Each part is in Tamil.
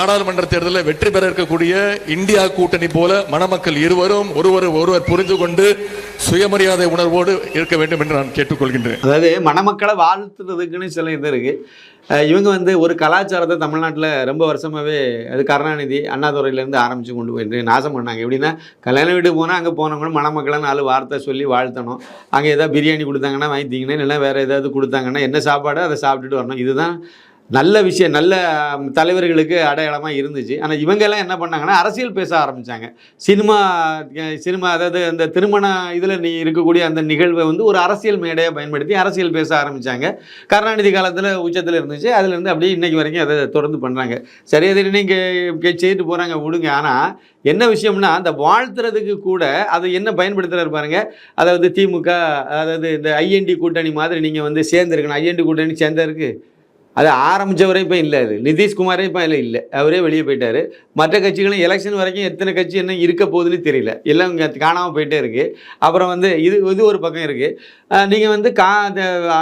நாடாளுமன்ற தேர்தலில் வெற்றி பெற இருக்கக்கூடிய இந்தியா கூட்டணி போல மணமக்கள் இருவரும் ஒருவர் ஒருவர் புரிந்து கொண்டு சுயமரியாதை உணர்வோடு இருக்க வேண்டும் என்று நான் கேட்டுக்கொள்கின்றேன். அதாவது மணமக்களை வாழ்த்துறதுக்குன்னு சில இது இருக்கு. இவங்க வந்து ஒரு கலாச்சாரத்தை தமிழ்நாட்டில் ரொம்ப வருஷமாகவே அது கருணாநிதி அண்ணாதுறையிலேருந்து ஆரம்பித்து கொண்டு போயிட்டு நாசம் பண்ணாங்க. எப்படின்னா கல்யாண வீட்டுக்கு போனால் அங்கே போனவங்க மணமக்களை நாலு வார்த்தை சொல்லி வாழ்த்தணும். அங்கே ஏதாவது பிரியாணி கொடுத்தாங்கன்னா வாங்கிட்டீங்கன்னா இல்லைன்னா வேறு ஏதாவது கொடுத்தாங்கன்னா என்ன சாப்பாடோ அதை சாப்பிட்டுட்டு வரணும். இதுதான் நல்ல விஷயம் நல்ல தலைவர்களுக்கு அடையாளமாக இருந்துச்சு. ஆனால் இவங்கெல்லாம் என்ன பண்ணாங்கன்னா அரசியல் பேச ஆரம்பித்தாங்க சினிமா சினிமா அதாவது அந்த திருமண இதில் நீ இருக்கக்கூடிய அந்த நிகழ்வை வந்து ஒரு அரசியல் மேடையை பயன்படுத்தி அரசியல் பேச ஆரம்பித்தாங்க கருணாநிதி காலத்தில் உச்சத்தில் இருந்துச்சு. அதுலேருந்து அப்படியே இன்றைக்கி வரைக்கும் அதை தொடர்ந்து பண்ணுறாங்க சரி அது நீங்கள் செய்துட்டு போகிறாங்க விடுங்க. ஆனால் என்ன விஷயம்னா அந்த வாழ்த்துறதுக்கு கூட அது என்ன பயன்படுத்துறாரு பாருங்க. அதாவது திமுக அதாவது இந்த ஐஎன்டி கூட்டணி மாதிரி நீங்கள் வந்து சேர்ந்துருக்கணும். ஐஎன்டி கூட்டணி சேர்ந்தருக்கு அது ஆரம்பித்தவரே இப்போ இல்லை அது. நிதிஷ்குமாரே இப்போ இல்லை இல்லை. அவரே வெளியே போயிட்டார். மற்ற கட்சிகளும் எலெக்ஷன் வரைக்கும் எத்தனை கட்சி என்ன இருக்க போகுதுன்னு தெரியல. எல்லாம் இங்கே காணாமல் போயிட்டே இருக்குது அப்புறம் வந்து இது இது ஒரு பக்கம் இருக்குது நீங்கள் வந்து கா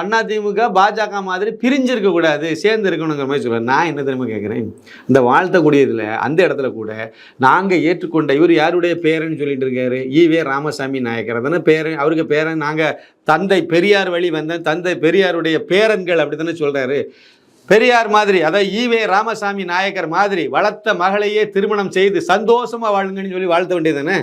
அண்ணா திமுக பாஜக மாதிரி பிரிஞ்சிருக்க கூடாது சேர்ந்து இருக்கணுங்கிற மாதிரி சொல்கிறேன் நான் என்ன தெரியுமா கேட்குறேன் இந்த வாழ்த்தக்கூடியதில் அந்த இடத்துல கூட நாங்கள் ஏற்றுக்கொண்ட இவர் யாருடைய பேரன்னு சொல்லிட்டு இருக்காரு? E V Ramasamy Naicker. தானே பேரன் அவருக்கு பேரன் நாங்கள் தந்தை பெரியார் வழி வந்த தந்தை பெரியாருடைய பேரன்கள் அப்படி தானே சொல்கிறாரு பெரியார் மாதிரி அதாவது ஈவே ராமசாமி நாயக்கர் மாதிரி வளர்த்த மகளையே திருமணம் செய்து சந்தோஷமாக வாழுங்கன்னு சொல்லி வாழ்த்த வேண்டியதானே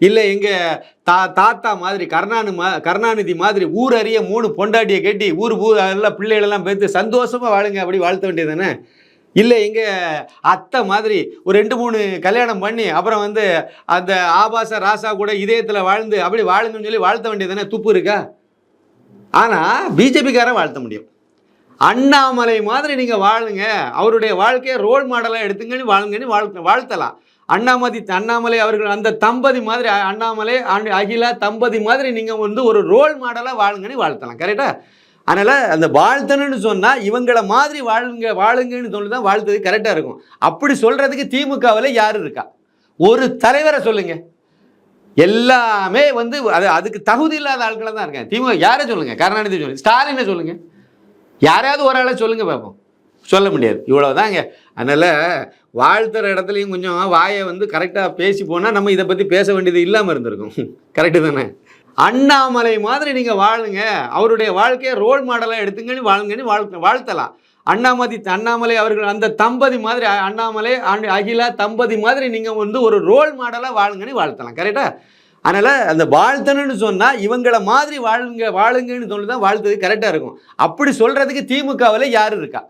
இல்லை எங்கள் தா தாத்தா மாதிரி கருணானு மா கருணாநிதி மாதிரி ஊர் அறிய மூணு பொண்டாட்டியை கட்டி ஊர் ஊர் எல்லாம் பிள்ளைகளெல்லாம் பேத்து சந்தோஷமாக வாழுங்க அப்படி வாழ்த்த வேண்டியதானே இல்லை எங்கள் அத்தை மாதிரி ஒரு ரெண்டு மூணு கல்யாணம் பண்ணி அப்புறம் வந்து அந்த ஆபாச ராசா கூட இதயத்தில் வாழ்ந்து அப்படி வாழுங்கன்னு சொல்லி வாழ்த்த வேண்டியதானே துப்பு இருக்கா? ஆனால் பிஜேபிக்காரன் வாழ்த்த முடியும். அண்ணாமலை மாதிரி நீங்கள் வாழுங்க. அவருடைய வாழ்க்கையை ரோல் மாடலாக எடுத்துங்கன்னு வாழுங்கன்னு வாழ் வாழ்த்தலாம். அண்ணாமதி அண்ணாமலை அவர்கள் அந்த தம்பதி மாதிரி அண்ணாமலை அண்- அகிலா தம்பதி மாதிரி நீங்கள் வந்து ஒரு ரோல் மாடலாக வாழுங்கன்னு வாழ்த்தலாம். கரெக்டாக அதனால் அந்த வாழ்த்தணும்னு சொன்னால் இவங்களை மாதிரி வாழுங்க வாழுங்கன்னு சொல்லி தான் வாழ்த்தது கரெக்டாக இருக்கும். அப்படி சொல்கிறதுக்கு திமுகவில் யார் இருக்கா? ஒரு தலைவரை சொல்லுங்கள் எல்லாமே வந்து அது அதுக்கு தகுதி இல்லாத ஆட்களை தான் இருக்கேன் திமுக யாரை சொல்லுங்கள் கருணாநிதி சொல்லுங்கள் ஸ்டாலினை சொல்லுங்கள் யாரையாவது ஒரு ஆளை சொல்லுங்கள் பார்ப்போம் சொல்ல முடியாது. இவ்வளோதாங்க அதனால் வாழ்த்துற இடத்துலையும் கொஞ்சம் வாயை வந்து கரெக்டாக பேசி போனால் நம்ம இதை பற்றி பேச வேண்டியது இல்லாமல் இருந்திருக்கும். கரெக்டு தானே? அண்ணாமலை மாதிரி நீங்கள் வாழுங்க. அவருடைய வாழ்க்கையை ரோல் மாடலாக எடுத்துங்கன்னு வாழுங்கன்னு வாழ் வாழ்த்தலாம். அண்ணாமதி அண்ணாமலை அவர்கள் அந்த தம்பதி மாதிரி அண்ணாமலை அகிலா தம்பதி மாதிரி நீங்கள் வந்து ஒரு ரோல் மாடலாக வாழுங்கன்னு வாழ்த்தலாம். கரெக்டாக அதனால் அந்த வாழ்த்தணும்னு சொன்னால் இவங்கள மாதிரி வாழுங்க வாழுங்கன்னு சொல்லி தான் வாழ்த்தது கரெக்டாக இருக்கும். அப்படி சொல்கிறதுக்கு திமுகவில் யார் இருக்கா?